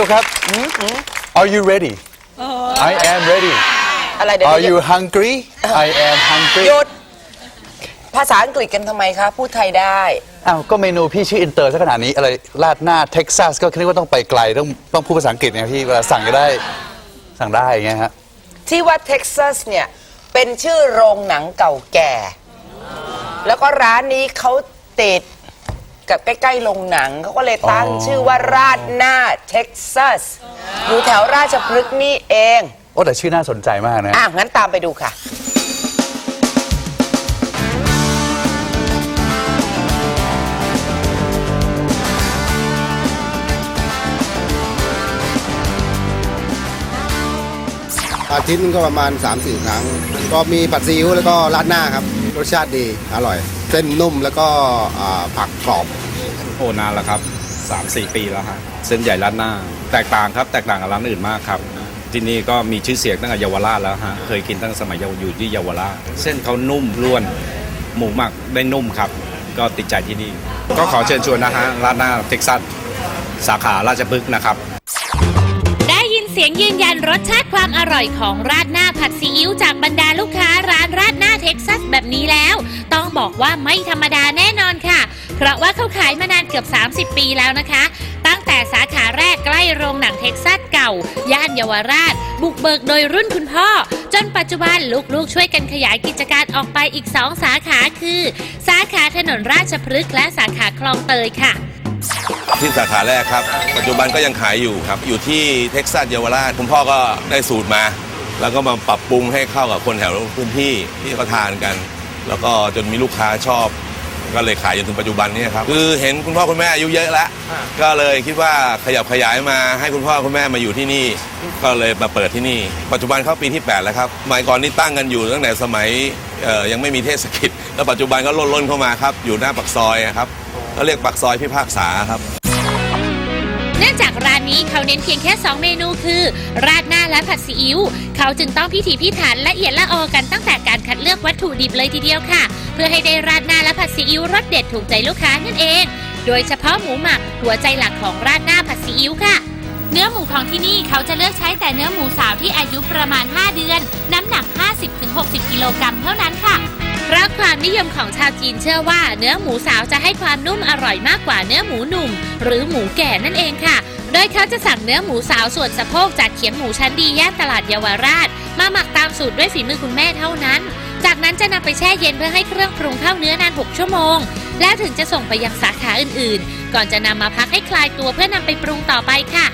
ตุ๊กครับ Are you ready I am ready อะไรเดี๋ยว Are เดี๋ you ยว hungry I am hungry หยุด ภาษาอังกฤษกันทำไมคะ พูดไทยได้ อ้าว ก็เมนูพี่ชื่ออินเตอร์ซะขนาดนี้อะไรราดหน้าเท็กซัสก็คิดว่าต้องไปไกล ต้องต้องพูดภาษาอังกฤษไงพี่ เวลาสั่งจะได้สั่งได้อย่างเงี้ยฮะ ที่ว่าเท็กซัสเนี่ย เป็นชื่อโรงหนังเก่าแก่ แล้วก็ร้านนี้เขาติด กับใกล้ๆโรงหนังเขาก็เลยตั้งอ๋อชื่อว่าราดหน้าเท็กซัสอยู่แถวราชพฤกษ์นี่เอง โอ้แต่ชื่อน่าสนใจมากนะ อะ งั้นตามไปดูค่ะ อาทิตย์นึงก็ประมาณ 3-4 ครั้ง ก็มีผัดซีอิ๊วแล้วก็ราดหน้าครับ รสชาติดี อร่อย เส้นนุ่มแล้วก็อ่าผักกรอบโอ้นานแล้วครับ 3-4 ปีแล้วฮะเส้นใหญ่ร้านหน้า แตกต่างครับ แตกต่างกับร้านอื่นมากครับที่นี่ก็มีชื่อเสียงตั้งแต่เยาวราชแล้วฮะเคยกินตั้งแต่สมัยอยู่ที่เยาวราชเส้นเขานุ่มร่วน หมูหมักได้นุ่มครับ ก็ติดใจที่นี่ ก็ขอเชิญชวนนะฮะร้านหน้าเท็กซัสสาขาราชพฤกษ์นะครับได้ยินเสียงยืนยันรสชาติความอร่อยของราดหน้าผัดซีอิ๊วจากบรรดาลูกค้าร้านราดหน้าเท็กซัสแบบนี้แล้วต้อง บอกว่าไม่ธรรมดาแน่นอนค่ะ เพราะว่าเขาขายมานานเกือบ 30 ปีแล้วนะคะ ตั้งแต่สาขาแรกใกล้โรงหนังเท็กซัสเก่า ย่านเยาวราช บุกเบิกโดยรุ่นคุณพ่อ จนปัจจุบันลูกๆ ช่วยกันขยายกิจการออกไปอีก 2 สาขาคือ สาขาถนนราชพฤกษ์และสาขาคลองเตยค่ะที่สาขาแรกครับ ปัจจุบันก็ยังขายอยู่ครับ อยู่ที่เท็กซัสเยาวราชคุณพ่อก็ได้สูตรมา แล้วก็มาปรับปรุงให้เข้ากับคนแถวพื้นที่ที่เขาทานกัน แล้วก็จนมีลูกค้าชอบ ก็เลยขายจนถึงปัจจุบันนี้ครับคือเห็นคุณพ่อคุณแม่อายุเยอะแล้ว ก็เลยคิดว่าขยับขยายมาให้คุณพ่อคุณแม่มาอยู่ที่นี่ ก็เลยมาเปิดที่นี่ ปัจจุบันเข้าปีที่ 8 แล้วครับสมัยก่อนนี่ตั้งกันอยู่ตั้งแต่สมัยเอ่อยังไม่มีเทศกิจ แล้วปัจจุบันก็ล่นๆเข้ามาครับอยู่หน้าปากซอยอะครับก็เรียกปากซอยพิพากษาครับ เนื่องจากร้านนี้เขาเน้นเพียงแค่ 2 เมนูคือ ราดหน้าและผัดซีอิ๊วเขาจึงต้องพิถีพิถันละเอียดละออกันตั้งแต่การคัดเลือกวัตถุดิบเลยทีเดียวค่ะ เพื่อให้ได้ราดหน้าและผัดซีอิ๊วรสเด็ดถูกใจลูกค้านั่นเอง โดยเฉพาะหมูหมักหัวใจหลักของราดหน้าผัดซีอิ๊วค่ะเนื้อหมูของที่นี่เขาจะเลือกใช้แต่เนื้อหมูสาวที่อายุประมาณ 5 เดือน น้ำหนัก 50-60 กิโลกรัมเท่านั้นค่ะ เพราะความนิยมของชาวจีนเชื่อว่าเนื้อหมูสาวจะให้ความนุ่มอร่อยมากกว่าเนื้อหมูหนุ่ม หรือหมูแก่นั่นเองค่ะ โดยเขาจะสั่งเนื้อหมูสาวส่วนสะโพกจากเขียงหมูชั้นดีย่านตลาดเยาวราช มาหมักตามสูตรด้วยฝีมือคุณแม่เท่านั้น จากนั้นจะนำไปแช่เย็นเพื่อให้เครื่องปรุงเข้าเนื้อนาน 6 ชั่วโมง แล้วถึงจะส่งไปยังสาขาอื่นๆ ก่อนจะนำมาพักให้คลายตัวเพื่อนำไปปรุงต่อไปค่ะ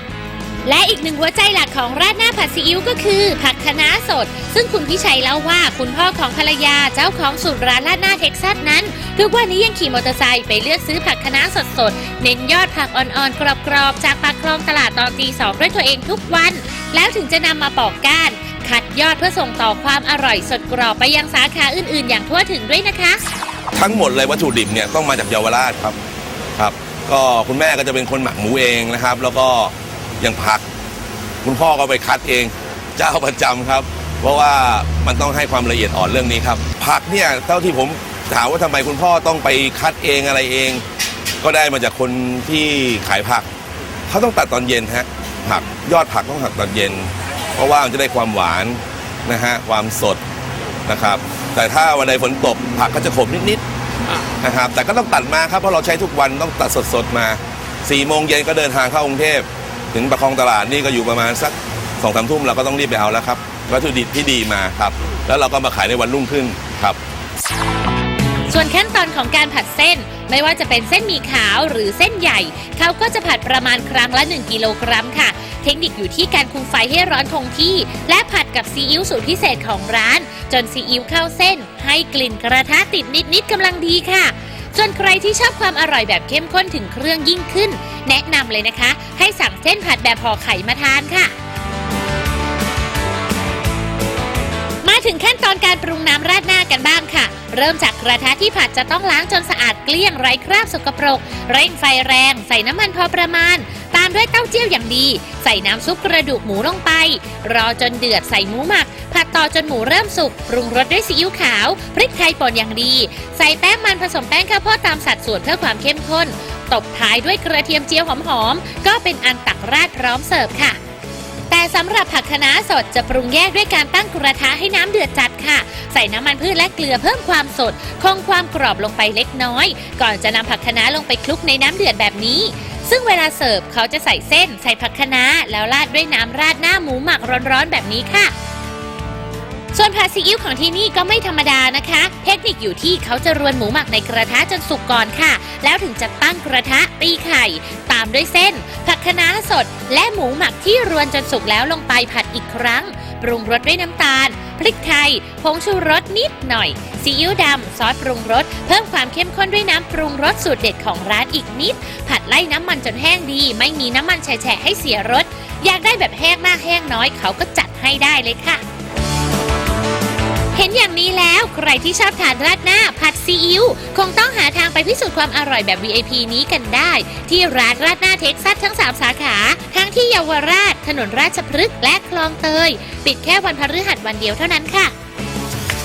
และอีกหนึ่งหัวใจหลักของราดหน้าผัดซีอิ๊วก็คือ ผักคะน้าสด ซึ่งคุณพิชัยเล่าว่าคุณพ่อของภรรยาเจ้าของสูตรร้านราดหน้าเท็กซัสนั้น ทุกวันนี้ยังขี่มอเตอร์ไซค์ไปเลือกซื้อผักคะน้าสดๆเน้นยอดผักอ่อนๆ กรอบๆ จากปากคลองตลาดตอนตีสองด้วยตัวเองทุกวัน แล้วถึงจะนำมาปอกก้านคัดยอดเพื่อส่งต่อความอร่อยสดกรอบไปยังสาขาอื่นๆ อย่างทั่วถึงด้วยนะคะ ทั้งหมดเลยวัตถุดิบเนี่ยต้องมาจากเยาวราชครับครับ ก็คุณแม่ก็จะเป็นคนหมักหมูเองนะครับ แล้วก็ อย่างผัก คุณพ่อก็ไปคัดเองเจ้าประจำครับ เพราะว่ามันต้องให้ความละเอียดอ่อนเรื่องนี้ครับ ผักเนี่ยเท่าที่ผมถามว่าทำไมคุณพ่อต้องไปคัดเองอะไรเอง ก็ได้มาจากคนที่ขายผักเขาต้องตัดตอนเย็นฮะผักยอดผักต้องหักตอนเย็น เพราะว่ามันจะได้ความหวานนะฮะความสดนะครับ แต่ถ้าวันใดฝนตกผักก็จะขมนิดๆนะครับแต่ก็ต้องตัดมาครับเพราะเราใช้ทุกวันต้องตัดสดๆมา4ี่โมงเย็นก็เดินทางเข้ากรุงเทพ ถึงประคองตลาดนี่ก็อยู่ประมาณสักสองสามทุ่มเราก็ต้องรีบไปเอาแล้วครับวัตถุดิบที่ดีมาครับ แล้วเราก็มาขายในวันรุ่งขึ้นครับ ส่วนขั้นตอนของการผัดเส้นไม่ว่าจะเป็นเส้นหมี่ขาวหรือเส้นใหญ่ เขาก็จะผัดประมาณครั้งละ 1 กิโลกรัมค่ะ เทคนิคอยู่ที่การคุมไฟให้ร้อนคงที่ และผัดกับซีอิ๊วสูตรพิเศษของร้าน จนซีอิ๊วเข้าเส้น ให้กลิ่นกระทะติดนิดๆกำลังดีค่ะ ส่วนใครที่ชอบความอร่อยแบบเข้มข้นถึงเครื่องยิ่งขึ้น แนะนำเลยนะคะ ให้สั่งเส้นผัดแบบห่อไข่มาทานค่ะ มาถึงขั้นตอนการปรุงน้ำราดหน้ากันบ้างค่ะ เริ่มจากกระทะที่ผัดจะต้องล้างจนสะอาดเกลี้ยงไร้คราบสกปรก เร่งไฟแรง ใส่น้ำมันพอประมาณ ตามด้วยเต้าเจี้ยวอย่างดี ใส่น้ำซุปกระดูกหมูลงไป รอจนเดือดใส่หมูหมัก ผัดต่อจนหมูเริ่มสุกปรุงรสด้วยซีอิ๊วขาว พริกไทยป่นอย่างดี ใส่แป้งมันผสมแป้งข้าวโพดตามสัดส่วนเพื่อความเข้มข้น ตบท้ายด้วยกระเทียมเจียวหอมๆ ก็เป็นอันตักราดพร้อมเสิร์ฟค่ะ แต่สำหรับผักคะน้าสดจะปรุงแยกด้วยการตั้งกระทะให้น้ำเดือดจัดค่ะ ใส่น้ำมันพืชและเกลือเพิ่มความสด คงความกรอบลงไปเล็กน้อย ก่อนจะนำผักคะน้าลงไปคลุกในน้ำเดือดแบบนี้ซึ่งเวลาเสิร์ฟเขาจะใส่เส้น ใส่ผักคะน้าแล้วราดด้วยน้ำราดหน้าหมูหมักร้อนๆแบบนี้ค่ะ ส่วนผัดซีอิ๊วของที่นี่ก็ไม่ธรรมดานะคะ เทคนิคอยู่ที่เขาจะรวนหมูหมักในกระทะจนสุกก่อนค่ะ แล้วถึงจะตั้งกระทะตีไข่ ตามด้วยเส้น ผักคะน้าสด และหมูหมักที่รวนจนสุกแล้วลงไปผัดอีกครั้ง ปรุงรสด้วยน้ำตาล พริกไทยผงชูรสนิดหน่อยซีอิ๊วดำซอสปรุงรสเพิ่มความเข้มข้นด้วยน้ำปรุงรสสูตรเด็ดของร้านอีกนิด ผัดไล่น้ำมันจนแห้งดี ไม่มีน้ำมันแฉะให้เสียรสอยากได้แบบแห้งมากแห้งน้อยเขาก็จัดให้ได้เลยค่ะ เห็นอย่างนี้แล้วใครที่ชอบทานราดหน้าผัดซีอิ๊วคงต้องหาทางไปพิสูจน์ความอร่อยแบบ VIP นี้กันได้ ที่ร้านราดหน้าเท็กซัสทั้ง 3 สาขา ทั้งที่เยาวราช ถนนราชพฤกษ์และคลองเตย ปิดแค่วันพฤหัสวันเดียวเท่านั้นค่ะ